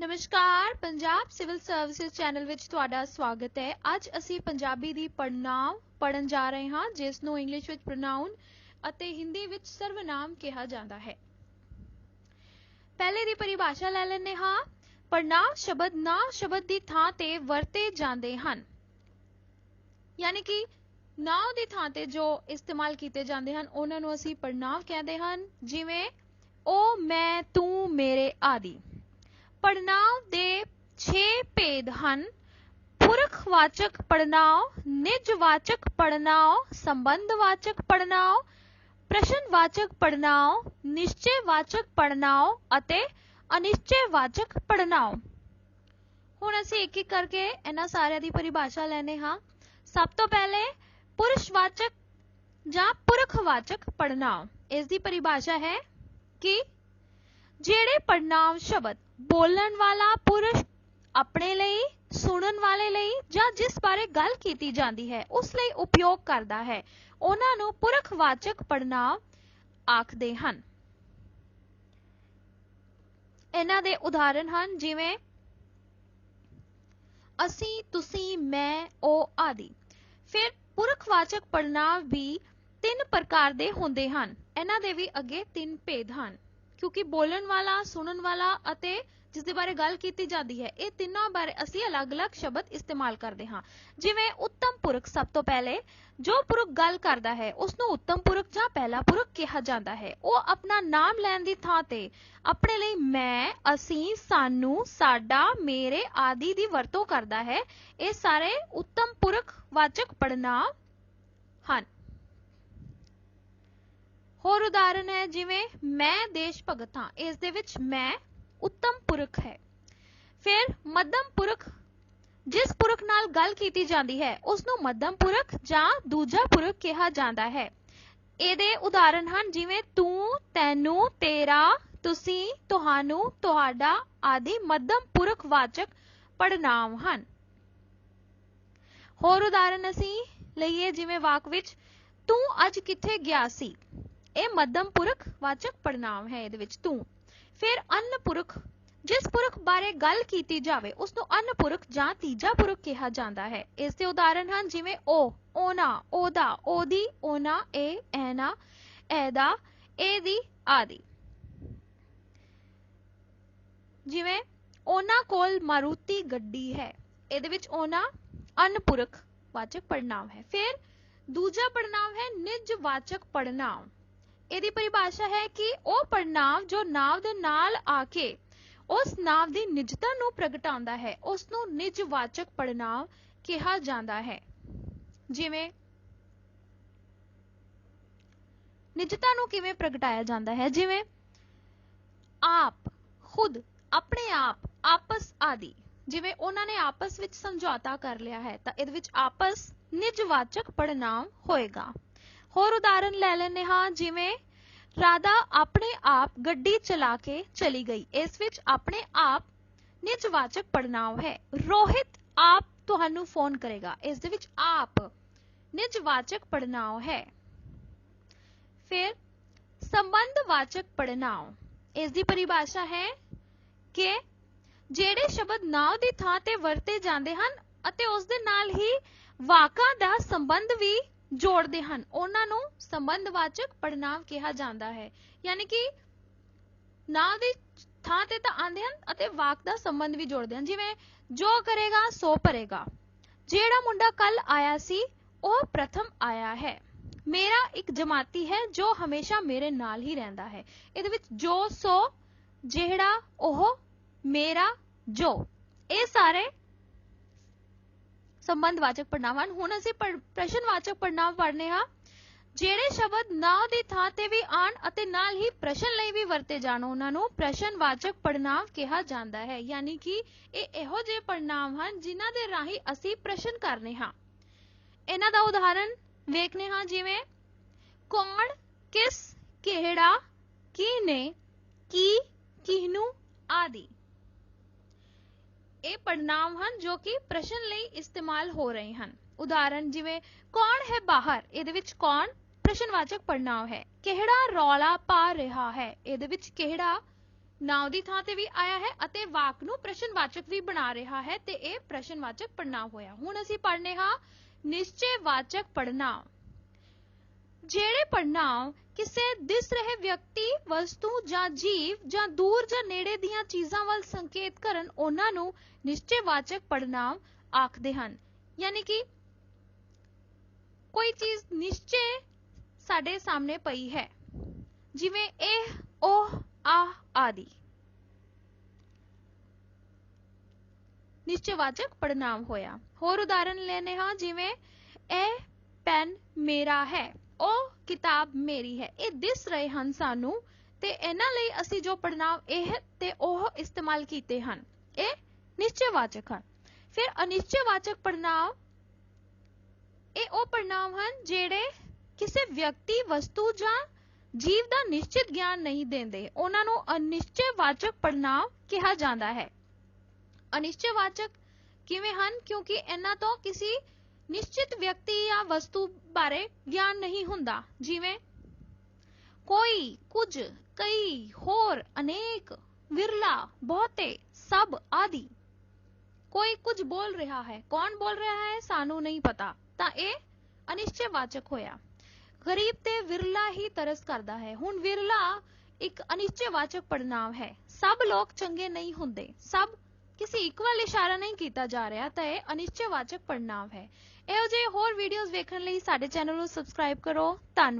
ਨਮਸਕਾਰ, Punjab civil services channel ਵਿੱਚ ਤੁਹਾਡਾ ਸਵਾਗਤ ਹੈ। ਅੱਜ ਅਸੀਂ ਪੰਜਾਬੀ ਦੀ ਪੜਨਾਮ ਪੜਨ ਜਾ ਰਹੇ ਹਾਂ, ਜਿਸ ਨੂੰ ਇੰਗਲਿਸ਼ ਵਿੱਚ ਪ੍ਰੋਨਾਉਨ ਅਤੇ ਹਿੰਦੀ ਵਿੱਚ ਸਰਵਨਾਮ ਕਿਹਾ ਜਾਂਦਾ ਹੈ। ਪਹਿਲੇ ਦੀ ਪਰਿਭਾਸ਼ਾ ਲੈ ਲੈਂਦੇ ਹਾਂ। ਪੜਨਾਮ ਸ਼ਬਦ ਨਾ ਸ਼ਬਦ ਦੀ ਥਾਂ ਤੇ ਵਰਤੇ ਜਾਂਦੇ ਹਨ। ਯਾਨੀ ਕਿ ਨਾਉ ਦੀ ਥਾਂ ਤੇ ਜੋ ਇਸਤੇਮਾਲ ਕੀਤੇ ਜਾਂਦੇ ਹਨ, ਉਹਨਾਂ ਨੂੰ ਅਸੀਂ ਪੜਨਾਮ ਕਹਿੰਦੇ ਹਨ, ਜਿਵੇਂ ਉਹ ਮੈਂ, ਤੂੰ, ਮੇਰੇ ਆਦਿ। ਪੜਨਾਂਵ ਦੇ 6 ਭੇਦ ਹਨ ਪੁਰਖਵਾਚਕ ਪੜਨਾਂਵ ਨਿਜਵਾਚਕ ਪੜਨਾਂਵ ਸੰਬੰਧਵਾਚਕ ਪੜਨਾਂਵ ਪ੍ਰਸ਼ਨਵਾਚਕ ਪੜਨਾਂਵ ਨਿਸ਼ਚੈਵਾਚਕ ਪੜਨਾਂਵ ਅਤੇ ਅਨਿਸ਼ਚੈਵਾਚਕ ਪੜਨਾਂਵ ਹੁਣ ਅਸੀਂ ਇੱਕ ਇੱਕ ਕਰਕੇ ਇਹਨਾਂ ਸਾਰਿਆਂ ਦੀ ਪਰਿਭਾਸ਼ਾ ਲੈਨੇ ਹਾਂ ਸਭ ਤੋਂ ਪਹਿਲੇ ਪੁਰਸ਼ਵਾਚਕ ਜਾਂ ਪੁਰਖਵਾਚਕ ਪੜਨਾਂਵ ਇਸ ਦੀ ਪਰਿਭਾਸ਼ਾ ਹੈ ਕਿ ਜਿਹੜੇ ਪੜਨਾਂਵ ਸ਼ਬਦ ਬੋਲਣ ਵਾਲਾ ਪੁਰਸ਼ ਆਪਣੇ ਲਈ, ਸੁਣਨ ਵਾਲੇ ਲਈ ਜਾਂ ਜਿਸ ਬਾਰੇ ਗੱਲ ਕੀਤੀ ਜਾਂਦੀ ਹੈ, ਉਸ ਲਈ ਉਪਯੋਗ ਕਰਦਾ ਹੈ। ਉਹਨਾਂ ਨੂੰ ਪੁਰਖਵਾਚਕ ਪੜਨਾਂਵ ਆਖਦੇ ਹਨ। ਇਹਨਾਂ ਦੇ ਉਦਾਹਰਣ ਹਨ, ਜਿਵੇਂ, ਅਸੀਂ, ਤੁਸੀਂ, ਮੈਂ, ਉਹ ਆਦਿ। ਫਿਰ ਪੁਰਖਵਾਚਕ ਪੜਨਾਂਵ ਵੀ ਤਿੰਨ ਪ੍ਰਕਾਰ ਦੇ ਹੁੰਦੇ ਹਨ। ਇਹਨਾਂ ਦੇ ਵੀ ਅੱਗੇ ਤਿੰਨ ਭੇਦ ਹਨ। ਕਿਉਂਕਿ ਬੋਲਣ ਵਾਲਾ, ਸੁਣਨ ਵਾਲਾ ਅਤੇ ਜਿਸ ਦੇ ਬਾਰੇ ਗੱਲ ਕੀਤੀ ਜਾਂਦੀ ਹੈ, ਇਹ ਤਿੰਨਾਂ ਬਾਰੇ ਅਸੀਂ ਅਲੱਗ-ਅਲੱਗ ਸ਼ਬਦ ਇਸਤੇਮਾਲ ਕਰਦੇ ਹਾਂ। ਜਿਵੇਂ ਉੱਤਮ ਪੁਰਖ ਸਭ ਤੋਂ ਪਹਿਲੇ, ਜੋ ਪੁਰਖ ਗੱਲ ਕਰਦਾ ਹੈ ਉਸ ਨੂੰ ਉੱਤਮ ਪੁਰਖ ਜਾਂ ਪਹਿਲਾ ਪੁਰਖ ਕਿਹਾ ਜਾਂਦਾ ਹੈ। ਉਹ ਆਪਣਾ ਨਾਮ ਲੈਣ ਦੀ ਥਾਂ ਤੇ, ਆਪਣੇ ਲਈ ਮੈਂ, ਅਸੀਂ, ਸਾਨੂੰ, ਸਾਡਾ, ਮੇਰੇ ਆਦਿ ਦੀ ਵਰਤੋਂ ਕਰਦਾ ਹੈ। ਇਹ ਸਾਰੇ ਉੱਤਮ ਪੁਰਖ ਵਾਚਕ ਪੜਨਾਮ ਹਨ ਹੋਰ ਉਦਾਹਰਨ ਹੈ ਜਿਵੇਂ, ਮੈਂ ਦੇਸ਼ ਭਗਤ ਹਾਂ ਇਸ ਦੇ ਵਿੱਚ ਮੈਂ ਉੱਤਮ ਪੁਰਖ ਹੈ। ਫਿਰ ਮੱਧਮ ਪੁਰਖ, ਜਿਸ ਪੁਰਖ ਨਾਲ ਗੱਲ ਕੀਤੀ ਜਾਂਦੀ ਹੈ ਉਸ ਨੂੰ ਮੱਧਮ ਪੁਰਖ ਜਾਂ ਦੂਜਾ ਪੁਰਖ ਕਿਹਾ ਜਾਂਦਾ ਹੈ। ਇਹਦੇ ਉਦਾਹਰਨ ਹਨ ਜਿਵੇਂ, ਤੂੰ, ਤੈਨੂੰ, ਤੇਰਾ, ਤੁਸੀਂ, ਤੁਹਾਨੂੰ, ਤੁਹਾਡਾ ਆਦਿ ਮੱਧਮ ਪੁਰਖ ਵਾਚਕ ਪੜਨਾਮ ਹਨ। ਹੋਰ ਉਦਾਹਰਨ ਅਸੀਂ ਲਈਏ ਜਿਵੇਂ ਵਾਕ ਵਿੱਚ, ਤੂੰ ਅੱਜ ਕਿੱਥੇ ਗਿਆ ਸੀ? ਇਹ ਮੱਧਮ ਪੁਰਖ ਵਾਚਕ ਪੜਨਾਮ ਹੈ ਇਹਦੇ ਵਿੱਚ ਤੂੰ। ਫਿਰ ਅਨ ਪੁਰਖ, ਜਿਸ ਪੁਰਖ ਬਾਰੇ ਗੱਲ ਕੀਤੀ ਜਾਵੇ ਉਸ ਨੂੰ ਅਨ ਪੁਰਖ ਜਾਂ ਤੀਜਾ ਪੁਰਖ ਕਿਹਾ ਜਾਂਦਾ ਹੈ। ਇਸ ਦੇ ਉਦਾਹਰਣ ਹਨ ਜਿਵੇਂ ਉਹ ਉਹਨਾਂ ਉਹਦਾ ਉਹਦੀ ਉਹਨਾਂ ਇਹ ਐਨਾ, ਐਦਾ ਇਹਦੀ ਆਦਿ। ਜਿਵੇਂ ਉਹਨਾਂ ਕੋਲ ਮਾਰੂਤੀ ਗੱਡੀ ਹੈ, ਇਹਦੇ ਵਿੱਚ ਉਹਨਾਂ ਅਨ ਪੁਰਖ ਵਾਚਕ ਪੜਨਾਮ ਹੈ। ਫਿਰ ਦੂਜਾ ਪੜਨਾਮ ਹੈ ਨਿਜਵਾਚਕ ਪੜਨਾਮ ਇਹਦੀ ਪਰਿਭਾਸ਼ਾ ਹੈ ਕਿ ਉਹ ਪੜਨਾਵ ਜੋ ਨਾਵ ਦੇ ਨਾਲ ਆ ਕੇ ਉਸ ਨਾਵ ਦੀ ਨਿਜਤਾ ਨੂੰ ਪ੍ਰਗਟਾਉਂਦਾ ਹੈ ਉਸ ਨੂੰ ਨਿਜਵਾਚਕ ਪੜਨਾਵ ਕਿਹਾ ਜਾਂਦਾ ਹੈ। ਜਿਵੇਂ, ਨਿਜਤਾ ਨੂੰ ਕਿਵੇਂ ਪ੍ਰਗਟਾਇਆ ਜਾਂਦਾ ਹੈ? ਜਿਵੇਂ, ਆਪ, ਖੁਦ, ਆਪਣੇ ਆਪ, ਆਪਸ ਆਦਿ। ਜਿਵੇਂ ਉਹਨਾਂ ਨੇ ਆਪਸ ਵਿੱਚ ਸਮਝੌਤਾ ਕਰ ਲਿਆ ਹੈ, ਤਾਂ ਇਹਦੇ ਵਿੱਚ ਆਪਸ ਨਿਜਵਾਚਕ ਪੜਨਾਮ ਹੋਏਗਾ। ਹੋਰ ਉਦਾਹਰਨ ਲੈ ਲੈਨੇ ਹਾਂ, ਜਿਵੇਂ ਰਾਧਾ ਆਪਣੇ ਆਪ ਗੱਡੀ ਚਲਾ ਕੇ ਚਲੀ ਗਈ। ਇਸ ਵਿੱਚ ਆਪਣੇ ਆਪ ਨਿਜਵਾਚਕ ਪੜਨਾਮ ਹੈ। ਰੋਹਿਤ ਆਪ ਤੁਹਾਨੂੰ ਫੋਨ ਕਰੇਗਾ। ਇਸ ਦੇ ਵਿੱਚ ਆਪ ਨਿਜਵਾਚਕ ਪੜਨਾਮ ਹੈ। ਫਿਰ ਸੰਬੰਧਵਾਚਕ ਪੜਨਾਮ ਇਸ ਦੀ ਪਰਿਭਾਸ਼ਾ ਹੈ ਕਿ ਜਿਹੜੇ ਸ਼ਬਦ ਨਾਉ ਦੀ ਥਾਂ ਤੇ ਵਰਤੇ ਜਾਂਦੇ ਹਨ ਅਤੇ ਉਸ ਦੇ ਨਾਲ ਹੀ ਵਾਕਾਂ ਦਾ ਸੰਬੰਧ ਵੀ ਜੋੜਦੇ ਹਨ। ਉਹਨਾਂ ਨੂੰ ਸੰਬੰਧਵਾਚਕ ਪੜਨਾਮ ਕਿਹਾ ਜਾਂਦਾ ਹੈ। ਯਾਨੀ ਕਿ ਨਾਮ ਦੀ ਥਾਂ ਤੇ ਤਾਂ ਆਉਂਦੇ ਹਨ ਅਤੇ ਵਾਕ ਦਾ ਸੰਬੰਧ ਵੀ ਜੋੜਦੇ ਹਨ। ਜਿਵੇਂ, ਜੋ ਕਰੇਗਾ, ਸੋ ਭਰੇਗਾ। ਜਿਹੜਾ ਮੁੰਡਾ ਕੱਲ ਆਇਆ ਸੀ, ਉਹ ਪ੍ਰਥਮ ਆਇਆ ਹੈ। ਮੇਰਾ ਇੱਕ ਜਮਾਤੀ ਹੈ ਜੋ ਹਮੇਸ਼ਾ ਮੇਰੇ ਨਾਲ ਹੀ ਰਹਿੰਦਾ ਹੈ। ਇਹਦੇ ਵਿੱਚ ਜੋ, ਸੋ, ਜਿਹੜਾ, ਉਹ, ਮੇਰਾ, ਜੋ। ਇਹ ਸਾਰੇ ਸੰਬੰਧਵਾਚਕ ਪੜਨਾਮ ਹਨ। ਹੁਣ ਅਸੀਂ ਪ੍ਰਸ਼ਨਵਾਚਕ ਪੜਨਾਮ ਪੜ੍ਹਨੇ ਹਾਂ ਜਿਹੜੇ ਸ਼ਬਦ ਨਾਉ ਦੀ ਥਾਂ ਤੇ ਵੀ ਆਣ ਅਤੇ ਨਾਲ ਹੀ ਪ੍ਰਸ਼ਨ ਲਈ ਵੀ ਵਰਤੇ ਜਾਣ, ਉਹਨਾਂ ਨੂੰ ਪ੍ਰਸ਼ਨਵਾਚਕ ਪੜਨਾਮ ਕਿਹਾ ਜਾਂਦਾ ਹੈ। ਯਾਨੀ ਕਿ ਇਹ ਇਹੋ ਜਿਹੇ ਪੜਨਾਵ ਹਨ ਜਿਨ੍ਹਾਂ ਦੇ ਰਾਹੀਂ ਅਸੀਂ ਪ੍ਰਸ਼ਨ ਕਰਨੇ ਹਾਂ। ਇਹਨਾਂ ਦਾ ਉਦਾਹਰਣ ਵੇਖਨੇ ਹਾਂ ਜਿਵੇਂ, ਕੌਣ, ਕਿਸ, ਕਿਹੜਾ, ਕੀ ਨੇ, ਕੀ, ਕਿਹਨੂੰ ਆਦਿ। ਇਹ ਪੜਨਾਮ ਹਨ ਜੋ ਕਿ ਪ੍ਰਸ਼ਨ ਲਈ ਇਸਤੇਮਾਲ ਹੋ ਰਹੇ ਹਨ। ਉਦਾਹਰਨ ਜਿਵੇਂ, ਕੌਣ ਹੈ ਬਾਹਰ? ਇਹਦੇ ਵਿੱਚ ਕੌਣ ਪ੍ਰਸ਼ਨਵਾਚਕ ਪੜਨਾਮ ਹੈ? ਕਿਹੜਾ ਰੌਲਾ ਪਾ ਰਿਹਾ ਹੈ? ਇਹਦੇ ਵਿੱਚ ਕਿਹੜਾ ਨਾਉ ਦੀ ਥਾਂ ਤੇ ਵੀ ਆਇਆ ਹੈ ਅਤੇ ਵਾਕ ਨੂੰ ਪ੍ਰਸ਼ਨਵਾਚਕ ਵੀ ਬਣਾ ਰਿਹਾ ਹੈ ਤੇ ਇਹ ਪ੍ਰਸ਼ਨਵਾਚਕ ਪੜਨਾਂਵ ਹੋਇਆ। ਹੁਣ ਅਸੀਂ ਪੜ੍ਹਨੇ ਹਾਂ ਨਿਸ਼ਚੈਵਾਚਕ ਪੜਨਾਮ ਜਿਹੜੇ ਪੜਨਾਵ ਕਿਸੇ ਦਿਸ ਰਹੇ ਵਿਅਕਤੀ ਵਸਤੂ ਜਾਂ ਜੀਵ ਜਾਂ ਦੂਰ ਜਾਂ ਨੇੜੇ ਦੀਆਂ ਚੀਜ਼ਾਂ ਵੱਲ ਸੰਕੇਤ ਕਰਨ ਉਹਨਾਂ ਨੂੰ ਨਿਸ਼ਚੈਵਾਚਕ ਪੜਨਾਵ ਆਖਦੇ ਹਨ। ਯਾਨੀ ਕਿ ਕੋਈ ਚੀਜ਼ ਨਿਸ਼ਚੈ ਸਾਡੇ ਸਾਹਮਣੇ ਪਈ ਹੈ। ਜਿਵੇਂ ਇਹ, ਉਹ ਆ ਆਦਿ। ਨਿਸ਼ਚੈਵਾਚਕ ਪੜਨਾਂਵ ਹੋਇਆ। ਹੋਰ ਉਦਾਹਰਨ ਲੈਨੇ ਹਾਂ, ਜਿਵੇਂ ਇਹ ਪੈਨ ਮੇਰਾ ਹੈ। ਉਹ ਕਿਤਾਬ ਮੇਰੀ ਹੈ। ਇਹ ਦਿਸ ਰਹੇ ਹਨ ਸਾਨੂੰ ਤੇ ਇਹਨਾਂ ਲਈ ਅਸੀਂ ਜੋ ਪੜਨਾਂਵ ਇਹ ਤੇ ਉਹ ਇਸਤੇਮਾਲ ਕੀਤੇ ਹਨ। ਇਹ ਨਿਸ਼ਚੈਵਾਚਕ ਹਨ। ਫਿਰ ਅਨਿਸ਼ਚੈਵਾਚਕ ਪੜਨਾਂਵ ਇਹ ਉਹ ਪੜਨਾਂਵ ਹਨ ਜਿਹੜੇ ਕਿਸੇ ਵਿਅਕਤੀ, ਵਸਤੂ ਜਾਂ ਜੀਵ ਦਾ ਨਿਸ਼ਚਿਤ ਗਿਆਨ ਨਹੀਂ ਦਿੰਦੇ। ਉਹਨਾਂ ਨੂੰ ਅਨਿਸ਼ਚੈਵਾਚਕ ਪੜਨਾਵ ਕਿਹਾ ਜਾਂਦਾ ਹੈ। ਅਨਿਸ਼ਚੈਵਾਚਕ ਕਿਵੇਂ ਹਨ? ਕਿਉਂਕਿ ਇਹਨਾਂ ਤੋਂ ਕਿਸੇ ਨਿਸ਼ਚਿਤ ਵਿਅਕਤੀ ਜਾਂ ਵਸਤੂ ਬਾਰੇ ਗਿਆਨ ਨਹੀਂ ਹੁੰਦਾ ਜਿਵੇਂ ਕੋਈ ਕੁਝ ਕਈ ਹੋਰ ਅਨੇਕ ਵਿਰਲਾ ਬਹੁਤੇ ਸਭ ਆਦਿ ਕੋਈ ਕੁਝ ਬੋਲ ਰਿਹਾ ਹੈ ਕੌਣ ਬੋਲ ਰਿਹਾ ਹੈ ਸਾਨੂੰ ਨਹੀਂ ਪਤਾ ਤਾਂ ਇਹ ਅਨਿਸ਼ਚੈਵਾਚਕ ਹੋਇਆ ਗਰੀਬ ਤੇ ਵਿਰਲਾ ਹੀ ਤਰਸ ਕਰਦਾ ਹੈ ਹੁਣ ਵਿਰਲਾ ਇੱਕ ਅਨਿਸ਼ਚੈਵਾਚਕ ਪੜਨਾਂਵ ਹੈ ਸਭ ਲੋਕ ਚੰਗੇ ਨਹੀਂ ਹੁੰਦੇ ਸਭ ਕਿਸੇ ਇੱਕ ਵੱਲ ਇਸ਼ਾਰਾ ਨਹੀਂ ਕੀਤਾ ਜਾ ਰਿਹਾ ਤਾਂ ਇਹ ਅਨਿਸ਼ਚੈਵਾਚਕ ਪੜਨਾਂਵ ਹੈ ਇਹੋ ਜਿਹੇ ਹੋਰ ਵੀਡੀਓਜ਼ ਵੇਖਣ ਲਈ ਸਾਡੇ ਚੈਨਲ ਨੂੰ ਸਬਸਕ੍ਰਾਈਬ ਕਰੋ। ਧੰਨਵਾਦ।